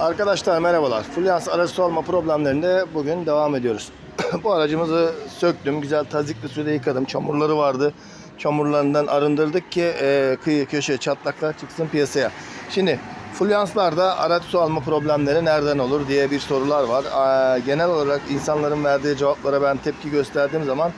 Arkadaşlar merhabalar. Fluence arası olma problemlerinde bugün devam ediyoruz. Bu aracımızı söktüm. Güzel tazikli suda yıkadım. Çamurları vardı. Çamurlarından arındırdık ki e, kıyı köşe çatlaklar çıksın piyasaya. Şimdi Fluence'larda araç su alma problemleri nereden olur diye bir sorular var. Aa, genel olarak insanların verdiği cevaplara ben tepki gösterdiğim zaman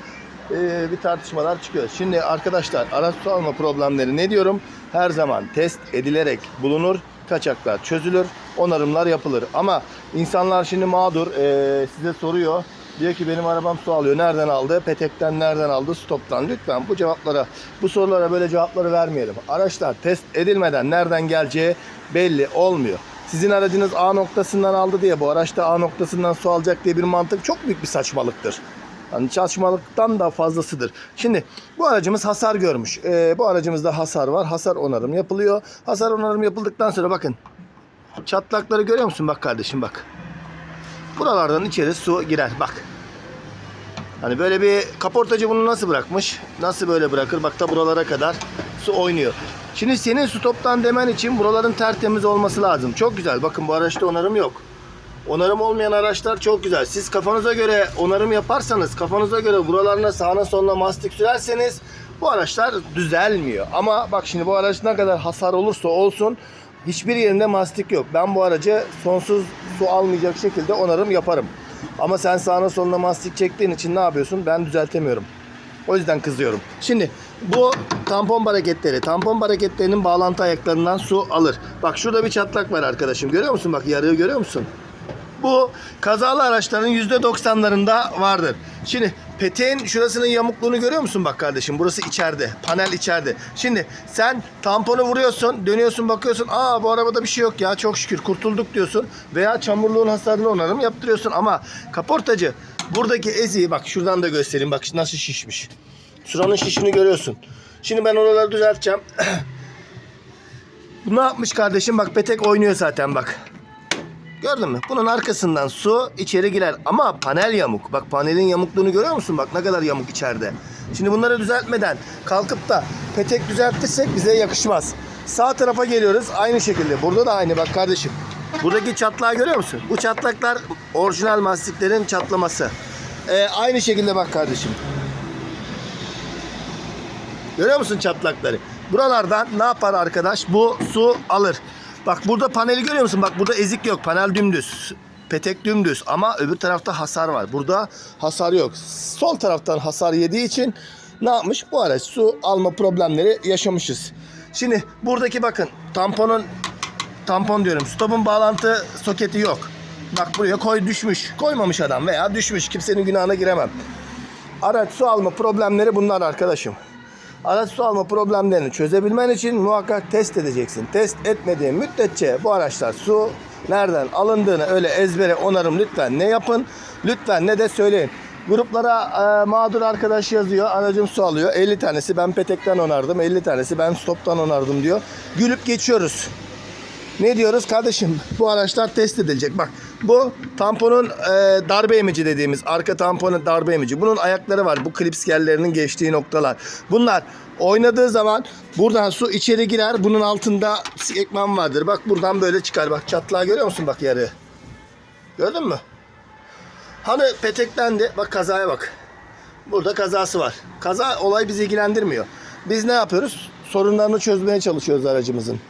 e, bir tartışmalar çıkıyor. Şimdi arkadaşlar araç su alma problemleri ne diyorum? Her zaman test edilerek bulunur. Kaçaklar çözülür. Onarımlar yapılır. Ama insanlar şimdi mağdur. e, size soruyor. Diyor ki benim arabam su alıyor. Nereden aldı? Petekten nereden aldı? Stoptan. Lütfen bu cevaplara, bu sorulara böyle cevapları vermeyelim. Araçlar test edilmeden nereden geleceği belli olmuyor. Sizin aracınız A noktasından aldı diye bu araçta A noktasından su alacak diye bir mantık çok büyük bir saçmalıktır. Yani saçmalıktan da fazlasıdır. Şimdi bu aracımız hasar görmüş. Ee, bu aracımızda hasar var. Hasar onarım yapılıyor. Hasar onarım yapıldıktan sonra bakın. Çatlakları görüyor musun? Bak kardeşim bak. Buralardan içeri su girer. Bak. Hani böyle bir kaportacı bunu nasıl bırakmış? Nasıl böyle bırakır? Bak da buralara kadar su oynuyor. Şimdi senin stoptan demen için buraların tertemiz olması lazım. Çok güzel. Bakın bu araçta onarım yok. Onarım olmayan araçlar çok güzel. Siz kafanıza göre onarım yaparsanız, kafanıza göre buralarına sağına soluna mastik sürerseniz bu araçlar düzelmiyor. Ama bak şimdi bu araç ne kadar hasar olursa olsun hiçbir yerinde mastik yok. Ben bu aracı sonsuz su almayacak şekilde onarım yaparım. Ama sen sağına soluna mastik çektiğin için ne yapıyorsun? Ben düzeltemiyorum. O yüzden kızıyorum. Şimdi bu tampon hareketleri, tampon hareketlerinin bağlantı ayaklarından su alır. Bak şurada bir çatlak var arkadaşım. Görüyor musun? Bak yarığı görüyor musun? Bu kazalı araçların %90'larında vardır. Şimdi peteğin şurasının yamukluğunu görüyor musun bak kardeşim? Burası içeride. Panel içeride. Şimdi sen tamponu vuruyorsun, dönüyorsun bakıyorsun. Aa bu arabada bir şey yok ya çok şükür kurtulduk diyorsun. Veya çamurluğun hasarını onarım yaptırıyorsun. Ama kaportacı buradaki eziği bak şuradan da göstereyim. Bak nasıl şişmiş. Şuranın şişini görüyorsun. Şimdi ben oraları düzelteceğim. Ne yapmış kardeşim? Bak petek oynuyor zaten bak. Gördün mü? Bunun arkasından su içeri girer. Ama panel yamuk. Bak panelin yamukluğunu görüyor musun? Bak ne kadar yamuk içeride. Şimdi bunları düzeltmeden kalkıp da petek düzeltirsek bize yakışmaz. Sağ tarafa geliyoruz. Aynı şekilde. Burada da aynı bak kardeşim. Buradaki çatlağı görüyor musun? Bu çatlaklar orijinal mastiklerin çatlaması. Ee, aynı şekilde bak kardeşim. Görüyor musun çatlakları? Buralardan ne yapar arkadaş? Bu su alır. Bak burada paneli görüyor musun? Bak burada ezik yok. Panel dümdüz. Petek dümdüz ama öbür tarafta hasar var. Burada hasar yok. Sol taraftan hasar yediği için ne yapmış? Bu araç su alma problemleri yaşamışız. Şimdi buradaki bakın tamponun tampon diyorum. Stopun bağlantı soketi yok. Bak buraya koy düşmüş. Koymamış adam veya düşmüş. Kimsenin günahına giremem. Araç su alma problemleri bunlar arkadaşım. Araç su alma problemlerini çözebilmen için muhakkak test edeceksin. Test etmediğin müddetçe bu araçlar su nereden alındığını öyle ezbere onarım lütfen ne yapın. Lütfen ne de söyleyin. Gruplara e, mağdur arkadaş yazıyor. Aracım su alıyor. 50 tanesi ben petekten onardım. 50 tanesi ben stoptan onardım diyor. Gülüp geçiyoruz. Ne diyoruz kardeşim? Bu araçlar test edilecek. Bak bu tamponun e, darbe emici dediğimiz arka tamponun darbe emici. Bunun ayakları var. Bu klips yerlerinin geçtiği noktalar. Bunlar oynadığı zaman buradan su içeri girer. Bunun altında ekman vardır. Bak buradan böyle çıkar. Bak çatlağı görüyor musun bak yarı? Gördün mü? Hani peteklendi. Bak kazaya bak. Burada kazası var. Kaza olay bizi ilgilendirmiyor. Biz ne yapıyoruz? Sorunlarını çözmeye çalışıyoruz aracımızın.